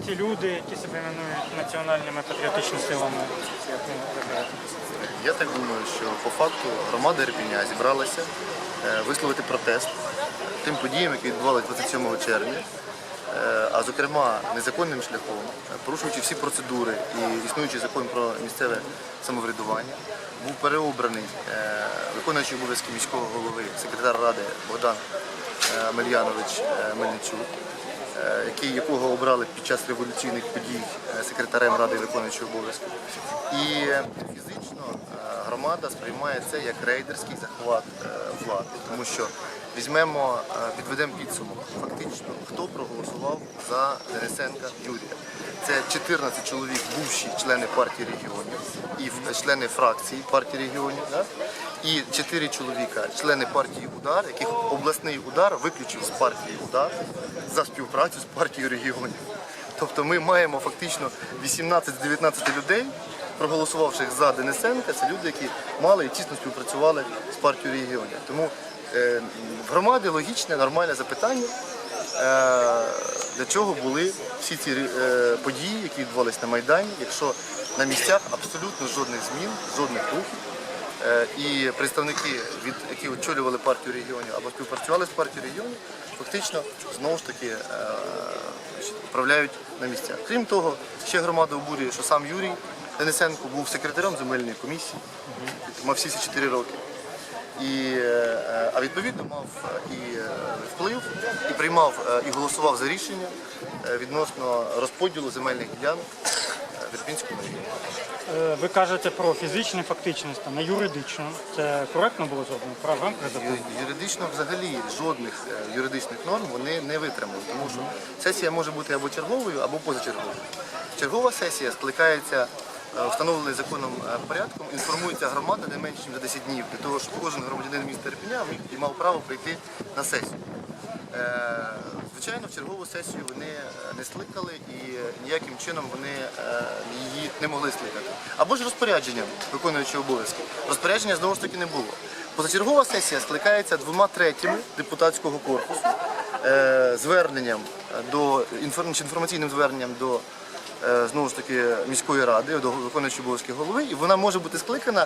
ті люди, які себе іменують національними патріотичними силами. Я так думаю, що по факту громада Ірпіня зібралася е, висловити протест тим подіям, які відбувалися 27 червня, Е, а зокрема незаконним шляхом, е, порушуючи всі процедури і існуючий закон про місцеве самоврядування, був переобраний виконуючий обов'язки міського голови, секретар ради Богдан Мельянович Мельничук, якого обрали під час революційних подій е, секретарем ради виконуючого обов'язки. І е, фізично е, громада сприймає це як рейдерський захват е, влади, тому що візьмемо, е, підведемо підсумок. Фактично, хто проголосував за Денисенка Юрія? Це 14 чоловік, бувші члени партії регіонів і члени фракції партії регіонів. І 4 чоловіка, члени партії Удар, яких обласний удар виключив з партії Удар за співпрацю з партією регіонів. Тобто ми маємо фактично 18-19 людей, проголосувавших за Денисенка, це люди, які мали і тісно співпрацювали з партією регіонів. Тому е, в громади логічне, нормальне запитання, е, для чого були всі ці е, події, які відбувалися на Майдані, якщо на місцях абсолютно жодних змін, жодних рухів. Е, І представники, від які очолювали партію регіонів або співпрацювали з партією регіонів, фактично знову ж таки е, управляють на місцях. Крім того, ще громада обурює, що сам Юрій Денисенко був секретарем земельної комісії, мав всі ці 4 роки. І, е, а відповідно мав і вплив, і приймав і голосував за рішення відносно розподілу земельних ділянок в Ірпінському. Е, Ви кажете про фізичну фактичність, а не юридичну. Це коректно було зроблено? Прав рамках закону? Юридично взагалі жодних е, юридичних норм вони не витримали, тому що сесія може бути або черговою, або позачерговою. Чергова сесія скликається е, встановлений законом порядком, інформується громада не менше ніж за 10 днів для того, щоб кожен громадянин міста Ірпеня міг і мав право прийти на сесію. Звичайно, в чергову сесію вони е, не скликали і ніяким чином вони е, її не могли скликати. Або ж розпорядженням, виконуючи обов'язки. Розпорядження знову ж таки не було. Позачергова сесія скликається двома третіми депутатського корпусу е, зверненням до інформаційним зверненням до знову ж таки міської ради, до виконуючої обов'язки голови, і вона може бути скликана